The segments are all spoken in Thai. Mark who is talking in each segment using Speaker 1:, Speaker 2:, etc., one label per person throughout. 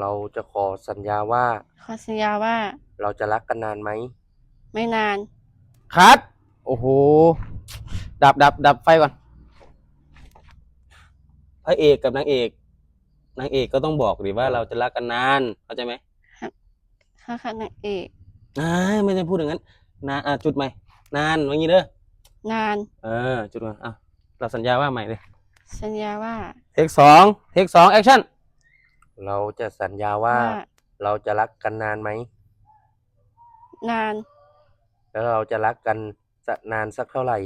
Speaker 1: เราจะขอสัญญาว่า
Speaker 2: ขอสัญญาว่า
Speaker 1: เราจะรักกันนานไหม
Speaker 2: ไม่นาน
Speaker 3: คัด โอ้โห ดับดับดับไฟก่อน พระเอกกับนางเอก นางเอกก็ต้องบอกดิว่าเราจะรักกันนาน เข้าใจไหม
Speaker 2: ข้าขนางเอก
Speaker 3: อ่าไม่ได้พูดอย่างนั้น นานอะจุดใหม่ นานอย่างนี้เด้อ นา
Speaker 2: น
Speaker 3: เออ จุดมาอะเราสัญญาว่าใหม่เลย
Speaker 2: สัญญาว่า
Speaker 3: เทคสอง เทคสองแอคชั่น
Speaker 1: เราจะสัญญาว่า
Speaker 2: ว่า
Speaker 1: เราจะรักกันนานไหม
Speaker 2: นาน
Speaker 1: แล้วเราจะรักกันจะนานสักเท่าไหร่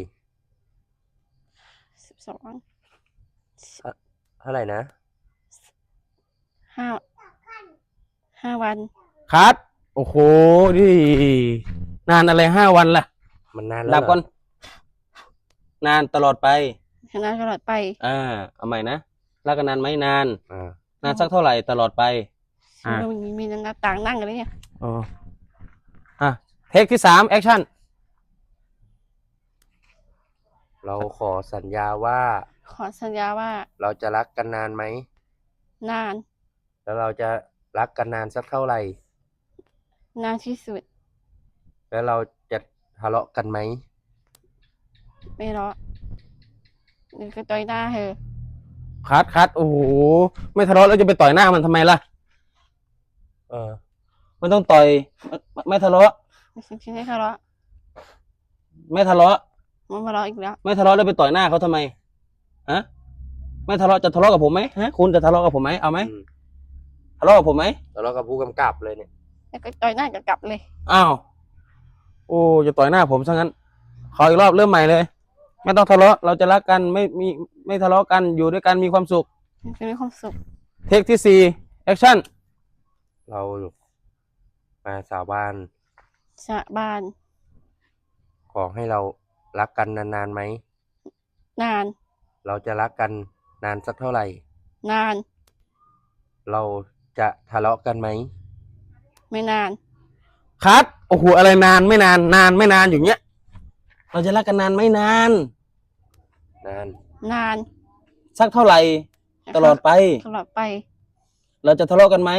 Speaker 2: สิบสอง
Speaker 1: เท่าไหร่นะ
Speaker 2: ห้าห้าวัน
Speaker 3: คัดโอ้โหดินานอะไรห้าวันล่ะ
Speaker 1: มันนานแล้ว
Speaker 3: ดับ
Speaker 1: เหร
Speaker 3: ก่อนนานตลอดไป
Speaker 2: นานตลอดไป
Speaker 3: อ่า เอาใหม่นะรักกันนานไหมนาน
Speaker 1: อ่า
Speaker 3: นานสักเท่าไหร่ตลอดไป อ่า
Speaker 2: มีมีหน้าต่างนั่งกันเลยเนี่ย
Speaker 3: อ๋ออะเทคที่สามแอคชั่น
Speaker 1: เราขอสัญญาว่า
Speaker 2: ขอสัญญาว่า
Speaker 1: เราจะรักกันนานไหม
Speaker 2: นาน
Speaker 1: แล้วเราจะรักกันนานสักเท่าไหร่
Speaker 2: นานที่สุด
Speaker 1: แล้วเราจะทะเลาะกันไหม
Speaker 2: ไม่รอหรือก็ต่อยหน้าเธอ
Speaker 3: คัดคัดโอ้โหไม่ทะเลาะแล้วจะไปต่อยหน้ามันทำไมล่ะ
Speaker 1: เออ
Speaker 3: ไม่ต้องต่อยไม่ไม่ไม่ทะเลาะ
Speaker 2: ไม่ใช่ที่ให้ทะเลาะ
Speaker 3: ไม่ทะเลาะ
Speaker 2: มันมาทะเลาะอีกแล้ว
Speaker 3: ไม่ทะเลาะแล้วไปต่อยหน้าเขาทำไมฮะไม่ทะเลาะจะทะเลาะกับผมไหมฮะคุณจะทะเลาะกับผมไหมเอาไหม
Speaker 1: อืม
Speaker 3: ทะเลาะกับผมไหม
Speaker 1: ทะเลาะกับผู้กำกับเลยเนี่ย
Speaker 2: แล้วก็ต่อยหน้ากับกลับเลย
Speaker 3: อ้าวโอ้จะต่อยหน้าผมซะงั้นขออีกรอบเริ่มใหม่เลย ไม่ต้องทะเลาะเราจะรักกันไม่มี ไม่ทะเลาะกันอยู่ด้วยกันมีความสุข
Speaker 2: มันจะมีความสุข
Speaker 3: เทคที่สี่แอคชั่น
Speaker 1: เรามาสาบาน
Speaker 2: สาบาน
Speaker 1: ขอให้เรารักกันนานๆไหม
Speaker 2: นาน
Speaker 1: เราจะรักกันนานสักเท่าไหร่
Speaker 2: นาน
Speaker 1: เราจะทะเลาะกันไหม
Speaker 2: ไม่นาน
Speaker 3: คัดโอ้โหอะไรนานไม่นาน นานไม่นานอย่างเงี้ย เราจะรักกันนานไม่นาน
Speaker 1: นาน
Speaker 2: นาน
Speaker 3: สักเท่าไหร่ตลอดไป
Speaker 2: ตลอดไป
Speaker 3: เราจะทะเลาะกันไหม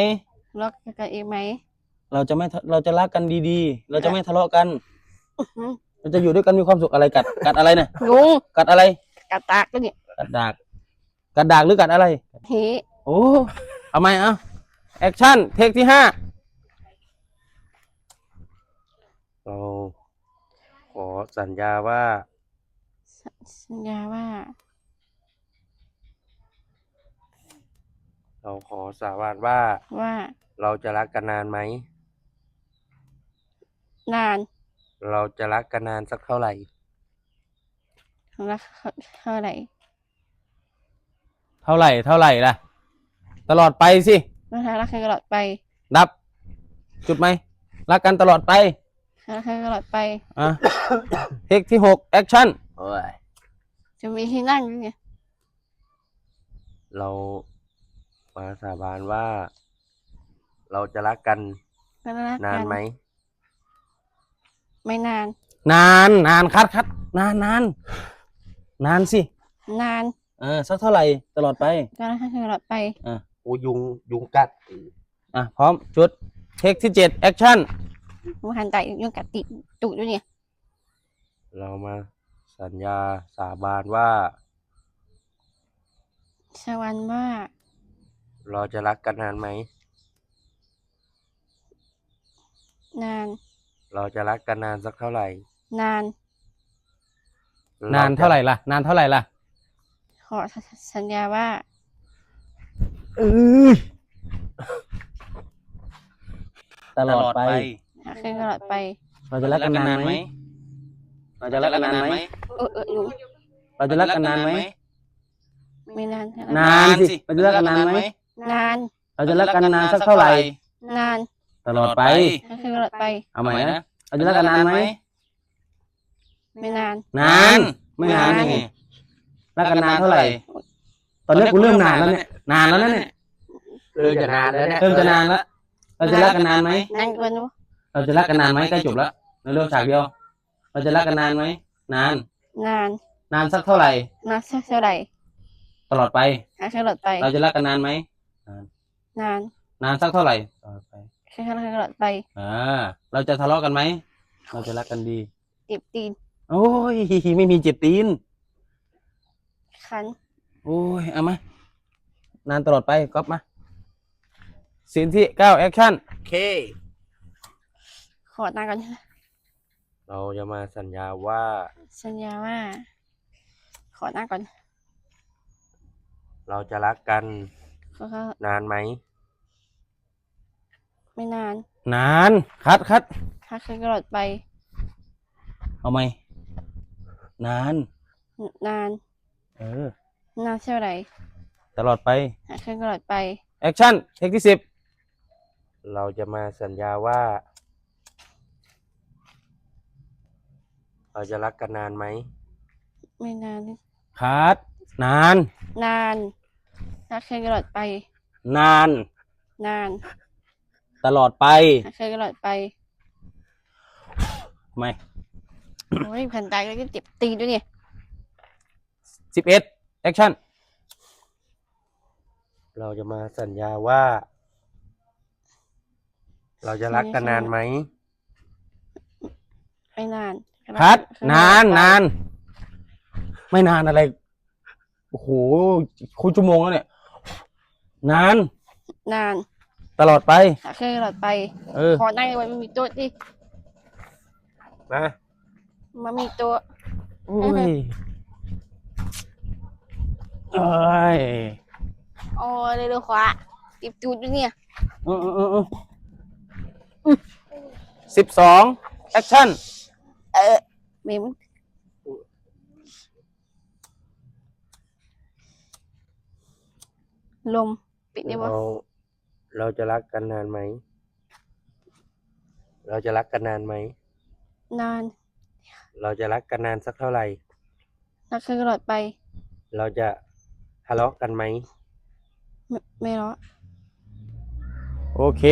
Speaker 2: ทะเลาะกันเองไหม
Speaker 3: เราจะไม่ทะเราจะรักกันดีๆ เราจะไม่ทะเลาะกัน
Speaker 2: อื้อหือ
Speaker 3: เราจะอยู่ด้วยกันมีความสุขอะไรกัด กัดอะไรเนี่ย
Speaker 2: ยุง
Speaker 3: กัดอะไร
Speaker 2: กัดตากแล้วเนี่ย
Speaker 3: กัดดากกัดดากหรือกัดอะไร
Speaker 2: หี
Speaker 3: โอ้เอาไหมเอาแอคชั่นเทคที่ห้า
Speaker 1: เราขอสัญญาว่า
Speaker 2: สสัญญาว่า
Speaker 1: เราขอสาบานว่า
Speaker 2: ว่า
Speaker 1: เราจะรักกันนานไหม
Speaker 2: นาน
Speaker 1: เราจะรักกันนานสักเท่าไหร่
Speaker 2: รักเท่าไหร่
Speaker 3: เท่าไหร่เท่าไหร่ล่ะ ตลอดไปสิ
Speaker 2: ไม่ทรักกันตลอดไป
Speaker 3: ดับ จุดไหม รักกันตลอดไป
Speaker 2: รักกันตลอดไป
Speaker 3: อะ เทคที่หกแอคชั่น
Speaker 1: โอ้ย
Speaker 2: จะมีที่นั่งอยู่เนี่ย
Speaker 1: เรา มาสาบานว่า เราจะรักกัน
Speaker 2: ก็รัก
Speaker 1: นาน
Speaker 2: กัน
Speaker 1: ไหม
Speaker 2: ไม่นาน
Speaker 3: นานนานคัดคัดนานนานนานสิ
Speaker 2: นาน
Speaker 3: เออสักเท่าไหร่ตลอดไป
Speaker 2: ก็รักกันตลอดไป
Speaker 1: โอ้ยุงยุงกัด
Speaker 3: อะพร้อมจุดเทคที่เจ็ดแอคชั่น
Speaker 2: มันหันใจยังกัดติดจุดอยู่เนี่ย
Speaker 1: เรามาสัญญาสาบานว่า
Speaker 2: สวรรค์ว่า
Speaker 1: เราจะรักกันนานไหม
Speaker 2: นาน
Speaker 1: เราจะรักกันนานสักเท่าไหร่
Speaker 2: นาน
Speaker 3: นานเท่าไหร่ล่ะ นานเท่าไหร่ล่ะ
Speaker 2: ขอสัญญาว่า
Speaker 3: เออตลอดไป
Speaker 2: รักกันตลอดไป
Speaker 3: เราจะรักกันนานไหม เราจะรักกันนานไหม
Speaker 2: เออเอออยู่
Speaker 3: เราจะรักกันนานไหม
Speaker 2: ไม่นาน
Speaker 3: นานสิ เราจะรักกันนานไหม
Speaker 2: นาน
Speaker 3: เราจะรักกันนานสักเท่าไหร่
Speaker 2: นาน
Speaker 3: ตลอดไป
Speaker 2: รักกันตลอดไป
Speaker 3: เอาใหม่นะเราจะรักกันนานไหม
Speaker 2: ไม่นาน
Speaker 3: นาน ไม่นาน
Speaker 2: นาน
Speaker 3: ไงรักกันนานเท่าไหร่ ตอนนี้กูเริ่มนานแล้วเนี่ย นานแล้วนะเนี่ย
Speaker 1: เริ่มจะนานแล้วเนี่ย
Speaker 3: เริ่มจะนานแล้วเราจะรักกันนานไหม
Speaker 2: นานเกินวะ
Speaker 3: เราจะรักกันนานไหมใกล้จบแล้วในเรื่องฉากเดียว เราจะรักกันนานไหมนาน
Speaker 2: นาน
Speaker 3: นานสักเท่าไหร่
Speaker 2: นานสักเท่าไหร่
Speaker 3: ตลอดไป
Speaker 2: รักกันตลอดไป
Speaker 3: เราจะรักกันนานไหม
Speaker 2: นาน
Speaker 3: นานสักเท่าไหร่ตลอดไป
Speaker 2: แค่ตลอดไป
Speaker 3: อ่า เราจะทะเลาะกันไหม เราจะรักกันดี
Speaker 2: เจ็บตีน
Speaker 3: โอ้ยไม่มีเจ็บตีน
Speaker 2: คัน
Speaker 3: โอ้ย เอามา นานตลอดไปก๊อปมาซีนที่เก้าแอคชั่น
Speaker 1: โอเค
Speaker 2: ขอตังค์ก่อน
Speaker 1: เราจะมาสัญญาว่า
Speaker 2: สัญญาว่า ขอตังค์ก่อน
Speaker 1: เราจะรักกัน
Speaker 2: ขอเขา
Speaker 1: นานไหม
Speaker 2: ไม่นาน
Speaker 3: นานคัดคัด
Speaker 2: ถ้าเคยตลอดไป
Speaker 3: เอาไหมนาน
Speaker 2: นาน
Speaker 3: เออ
Speaker 2: นานเท่าไหร่
Speaker 3: ตลอดไป
Speaker 2: ถ้าเคยตลอดไป
Speaker 3: แอคชั่นเทคที่สิบ
Speaker 1: เราจะมาสัญญาว่า เราจะรักกันนานไหม
Speaker 2: ไม่นาน
Speaker 3: คัดนาน
Speaker 2: นาน ถ้าเคยตลอดไป
Speaker 3: นาน
Speaker 2: นาน
Speaker 3: ตลอดไป
Speaker 2: ถ้าเคยตลอดไป
Speaker 3: ไม่
Speaker 2: โอ้ยพันตายแล้วก็เจ็บตีนด้วยเนี่ย
Speaker 3: สิบเอ็ดแอคชั่น
Speaker 1: เราจะมาสัญญาว่า เราจะรักกันนานไหม
Speaker 2: ไม่นาน
Speaker 3: คัด
Speaker 2: เคยตลอ
Speaker 3: นาน
Speaker 2: ไป
Speaker 3: นาน ไม่นานอะไร โอ้โหคุณชั่วโมงแล้วเนี่ย นาน
Speaker 2: นาน
Speaker 3: ตลอดไป
Speaker 2: ถ้าเคยตลอดไป
Speaker 3: เออ
Speaker 2: ขอนั่งไว้มันมีโต๊ะดิ
Speaker 1: มา
Speaker 2: มันมีโต๊ะ
Speaker 3: โอ้ยเอ้ย
Speaker 2: โอ้ยเร็วๆขวาติบจูดด้วยเนี่ย
Speaker 3: เออเออเออเออสิบสองแอคชั่น
Speaker 2: เออเมมลม ปิดได้ปะ
Speaker 1: เราเราจะรักกันนานไหม เราจะรักกันนานไหม
Speaker 2: นาน
Speaker 1: เราจะรักกันนานสักเท่าไหร่
Speaker 2: ถ้าเคยตลอดไป
Speaker 1: เราจะทะเลาะกันไหม
Speaker 2: ไม่ไม่หรอก
Speaker 3: โอเค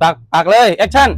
Speaker 3: ปักปักเลย แอคชั่น